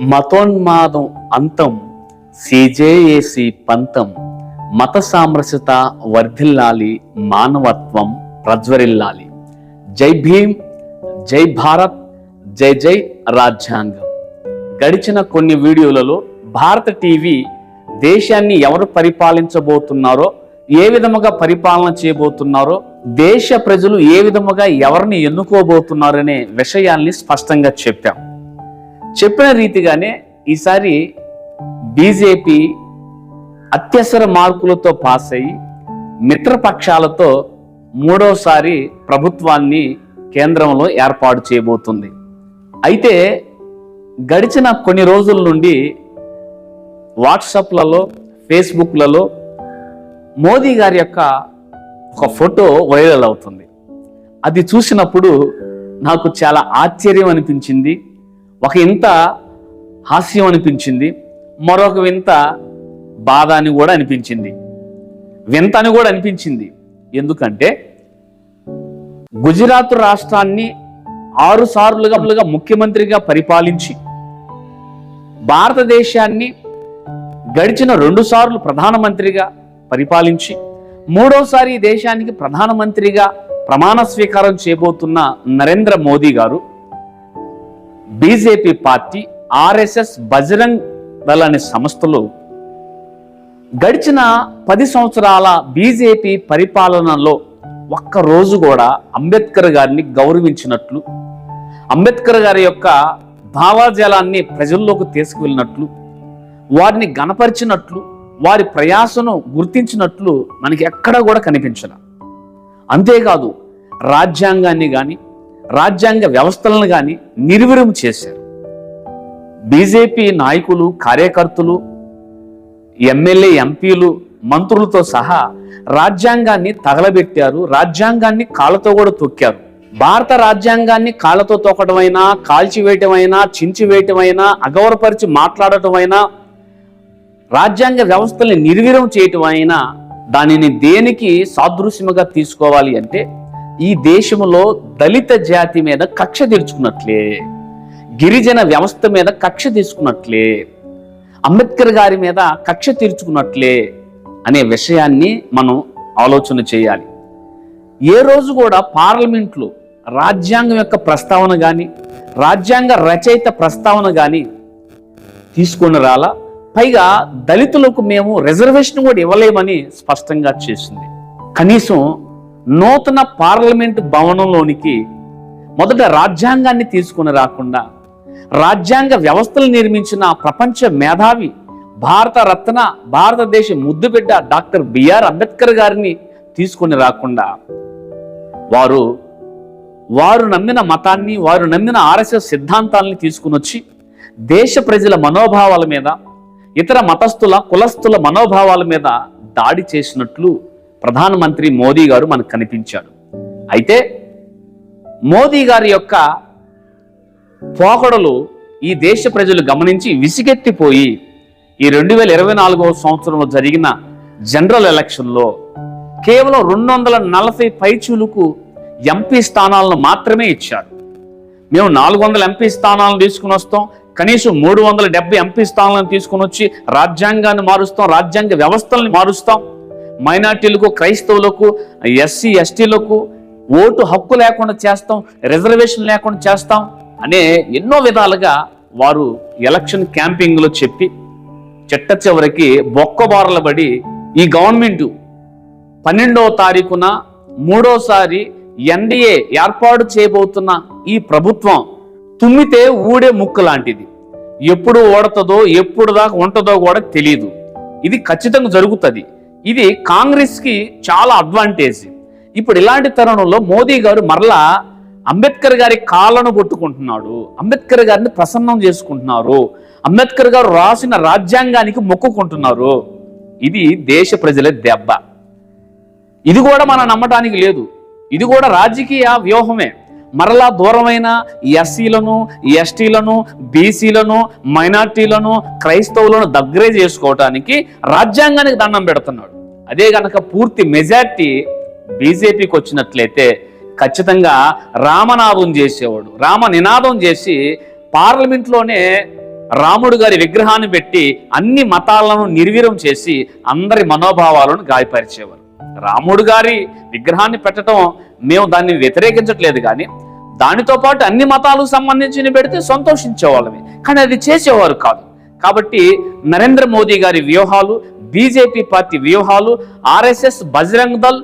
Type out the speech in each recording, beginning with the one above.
మతోన్మాదం అంతం సిజేఏసి పంతం మత సామరస్యత వర్ధిల్లాలి మానవత్వం ప్రజ్వరిల్లాలి. జై భీమ్ జై భారత్ జై జై రాజ్యాంగం. గడిచిన కొన్ని వీడియోలలో భారత టీవీ దేశాన్ని ఎవరు పరిపాలించబోతున్నారో ఏ విధముగా పరిపాలన చేయబోతున్నారో దేశ ప్రజలు ఏ విధముగా ఎవరిని ఎన్నుకోబోతున్నారనే విషయాల్ని స్పష్టంగా చెప్పాం. చెప్పిన రీతిగానే ఈసారి బీజేపీ అత్యవసర మార్కులతో పాస్ అయ్యి మిత్రపక్షాలతో మూడోసారి ప్రభుత్వాన్ని కేంద్రంలో ఏర్పాటు చేయబోతుంది. అయితే గడిచిన కొన్ని రోజుల నుండి వాట్సాప్లలో ఫేస్బుక్లలో మోదీ గారి యొక్క ఒక ఫోటో వైరల్ అవుతుంది. అది చూసినప్పుడు నాకు చాలా ఆశ్చర్యం అనిపించింది. ఒక ఇంత హాస్యం అనిపించింది మరొక వింత బాధ అని కూడా అనిపించింది. వింత అని కూడా అనిపించింది. ఎందుకంటే గుజరాత్ రాష్ట్రాన్ని ఆరు సార్లుగా ముఖ్యమంత్రిగా పరిపాలించి భారతదేశాన్ని గడిచిన రెండు సార్లు ప్రధానమంత్రిగా పరిపాలించి మూడోసారి దేశానికి ప్రధానమంత్రిగా ప్రమాణ స్వీకారం చేయబోతున్న నరేంద్ర మోదీ గారు బీజేపీ పార్టీ ఆర్ఎస్ఎస్ బజరంగ్ దళ అనే సంస్థలు గడిచిన పది సంవత్సరాల బీజేపీ పరిపాలనలో ఒక్క రోజు కూడా అంబేద్కర్ గారిని గౌరవించినట్లు అంబేద్కర్ గారి యొక్క భావాజాలాన్ని ప్రజల్లోకి తీసుకువెళ్ళినట్లు వారిని గణపరిచినట్లు వారి ప్రయాసను గుర్తించినట్లు మనకి ఎక్కడా కూడా కనిపించదు అంతేకాదు రాజ్యాంగాన్ని కానీ రాజ్యాంగ వ్యవస్థలను కానీ నిర్వీర్యం చేశారు. బీజేపీ నాయకులు కార్యకర్తలు ఎమ్మెల్యే ఎంపీలు మంత్రులతో సహా రాజ్యాంగాన్ని తగలబెట్టారు రాజ్యాంగాన్ని కాళ్ళతో కూడా తొక్కారు. భారత రాజ్యాంగాన్ని కాళ్ళతో తొక్కడమైనా కాల్చివేయటమైనా చించివేయటమైనా అగౌరపరిచి మాట్లాడటమైనా రాజ్యాంగ వ్యవస్థల్ని నిర్వీర్యం చేయటం అయినా దానిని దేనికి సాదృశ్యముగా తీసుకోవాలి అంటే ఈ దేశంలో దళిత జాతి మీద కక్ష తీర్చుకున్నట్లే గిరిజన వ్యవస్థ మీద కక్ష తీసుకున్నట్లే అంబేద్కర్ గారి మీద కక్ష తీర్చుకున్నట్లే అనే విషయాన్ని మనం ఆలోచన చేయాలి. ఏ రోజు కూడా పార్లమెంట్లో రాజ్యాంగం యొక్క ప్రస్తావన కానీ రాజ్యాంగ రచయిత ప్రస్తావన కానీ తీసుకొని రాలా. పైగా దళితులకు మేము రిజర్వేషన్ కూడా ఇవ్వలేమని స్పష్టంగా చేసింది. కనీసం నూతన పార్లమెంట్ భవనంలోనికి మొదట రాజ్యాంగాన్ని తీసుకుని రాకుండా రాజ్యాంగ వ్యవస్థలు నిర్మించిన ప్రపంచ మేధావి భారత రత్న భారతదేశ ముద్దుబిడ్డ డాక్టర్ బిఆర్ అంబేద్కర్ గారిని తీసుకొని రాకుండా వారు వారు నమ్మిన మతాన్ని వారు నమ్మిన ఆర్ఎస్ఎస్ సిద్ధాంతాలని తీసుకుని వచ్చి దేశ ప్రజల మనోభావాల మీద ఇతర మతస్థుల కులస్థుల మనోభావాల మీద దాడి చేసినట్లు ప్రధానమంత్రి మోదీ గారు మనకు కనిపించాడు. అయితే మోదీ గారి యొక్క పోకడలు ఈ దేశ ప్రజలు గమనించి విసిగెత్తిపోయి ఈ రెండు వేల ఇరవై నాలుగవ సంవత్సరంలో జరిగిన జనరల్ ఎలక్షన్లో కేవలం రెండు వందల నలభై పైచూలకు ఎంపీ స్థానాలను మాత్రమే ఇచ్చారు. మేము నాలుగు వందల ఎంపీ స్థానాలను తీసుకుని వస్తాం. కనీసం మూడు వందల డెబ్బై ఎంపీ స్థానాలను తీసుకుని వచ్చి రాజ్యాంగాన్ని మారుస్తాం రాజ్యాంగ వ్యవస్థల్ని మారుస్తాం. మైనార్టీలకు క్రైస్తవులకు ఎస్సీ ఎస్టీలకు ఓటు హక్కు లేకుండా చేస్తాం రిజర్వేషన్ లేకుండా చేస్తాం అనే ఎన్నో విధాలుగా వారు ఎలక్షన్ క్యాంపింగ్లో చెప్పి చిట్ట చివరికి బొక్కబారల పడి ఈ గవర్నమెంట్ పన్నెండవ తారీఖున మూడోసారి ఎన్డీఏ ఏర్పాటు చేయబోతున్న ఈ ప్రభుత్వం తుమ్మితే ఊడే ముక్కు లాంటిది. ఎప్పుడు ఓడతదో ఎప్పుడు దాకా ఉంటుందో కూడా తెలియదు ఇది ఖచ్చితంగా జరుగుతుంది. ఇది కాంగ్రెస్కి చాలా అడ్వాంటేజ్ ఇప్పుడు ఇలాంటి తరుణంలో మోదీ గారు మరలా అంబేద్కర్ గారి కాళ్ళను కొట్టుకుంటున్నాడు. అంబేద్కర్ గారిని ప్రసన్నం చేసుకుంటున్నారు. అంబేద్కర్ గారు రాసిన రాజ్యాంగానికి మొక్కుకుంటున్నారు. ఇది దేశ ప్రజల దెబ్బ. ఇది కూడా మనం నమ్మటానికి లేదు. ఇది కూడా రాజకీయ వ్యూహమే. మరలా దూరమైన ఎస్సీలను ఎస్టీలను బీసీలను మైనార్టీలను క్రైస్తవులను దగ్గరే చేసుకోవటానికి రాజ్యాంగానికి దండం పెడుతున్నాడు. అదే గనక పూర్తి మెజార్టీ బీజేపీకి వచ్చినట్లయితే ఖచ్చితంగా రామనాదం చేసేవాడు రామ నినాదం చేసి పార్లమెంట్లోనే రాముడు గారి విగ్రహాన్ని పెట్టి అన్ని మతాలను నిర్వీరం చేసి అందరి మనోభావాలను గాయపరిచేవారు. రాముడు గారి విగ్రహాన్ని పెట్టడం మేము దాన్ని వ్యతిరేకించట్లేదు కానీ దానితో పాటు అన్ని మతాలకు సంబంధించిన పెడితే సంతోషించేవాళ్ళమే. కానీ అది చేసేవారు కాదు. కాబట్టి నరేంద్ర మోదీ గారి వ్యూహాలు బీజేపీ పార్టీ వ్యూహాలు ఆర్ఎస్ఎస్ బజరంగ్ దళ్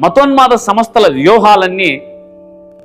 మతోన్మాద సంస్థల వ్యూహాలన్నీ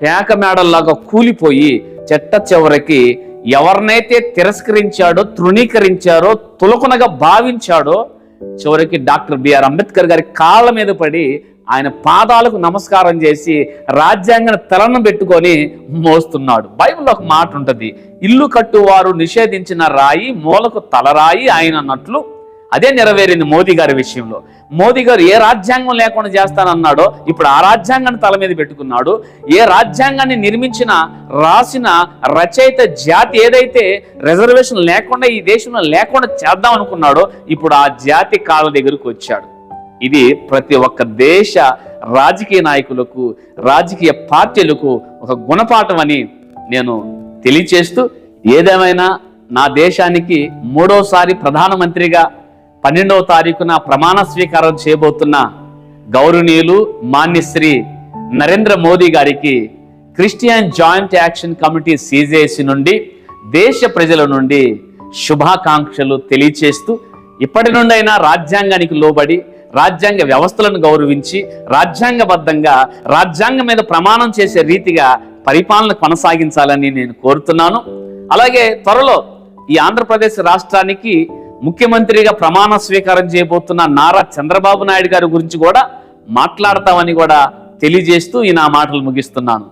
పేక మేడల్లాగా కూలిపోయి చెట్ట చివరికి ఎవరినైతే తిరస్కరించాడో తృణీకరించారో తులకునగా భావించాడో చివరికి డాక్టర్ బిఆర్ అంబేద్కర్ గారి కాళ్ళ మీద పడి ఆయన పాదాలకు నమస్కారం చేసి రాజ్యాంగం తలను పెట్టుకొని మోస్తున్నాడు. బైబిల్లో ఒక మాట ఉంటుంది ఇల్లు కట్టువారు నిషేధించిన రాయి మూలకు తలరాయి ఆయన అన్నట్లు అదే నెరవేరింది మోదీ గారి విషయంలో. మోదీ గారు ఏ రాజ్యాంగం లేకుండా చేస్తానన్నాడో ఇప్పుడు ఆ రాజ్యాంగాన్ని తల మీద పెట్టుకున్నాడు. ఏ రాజ్యాంగాన్ని నిర్మించిన రాసిన రచయిత జాతి ఏదైతే రిజర్వేషన్ లేకుండా ఈ దేశంలో లేకుండా చేద్దాం అనుకున్నాడో ఇప్పుడు ఆ జాతి కాళ్ళ దగ్గరకు వచ్చాడు. ఇది ప్రతి ఒక్క దేశ రాజకీయ నాయకులకు రాజకీయ పార్టీలకు ఒక గుణపాఠం అని నేను తెలియచేస్తూ ఏదేమైనా నా దేశానికి మూడోసారి ప్రధానమంత్రిగా పన్నెండవ తారీఖున ప్రమాణ స్వీకారం చేయబోతున్న గౌరవనీయులు మాన్యశ్రీ నరేంద్ర మోదీ గారికి Christian joint action committee CJC నుండి దేశ ప్రజల నుండి శుభాకాంక్షలు తెలియచేస్తూ ఇప్పటి నుండైనా రాజ్యాంగానికి లోబడి రాజ్యాంగ వ్యవస్థలను గౌరవించి రాజ్యాంగబద్ధంగా రాజ్యాంగం మీద ప్రమాణం చేసే రీతిగా పరిపాలన కొనసాగించాలని నేను కోరుతున్నాను. అలాగే త్వరలో ఈ ఆంధ్రప్రదేశ్ రాష్ట్రానికి ముఖ్యమంత్రిగా ప్రమాణ స్వీకారం చేయబోతున్న నారా చంద్రబాబు నాయుడు గారి గురించి కూడా మాట్లాడతామని కూడా తెలియజేస్తూ ఈ నా మాటలు ముగిస్తున్నాను.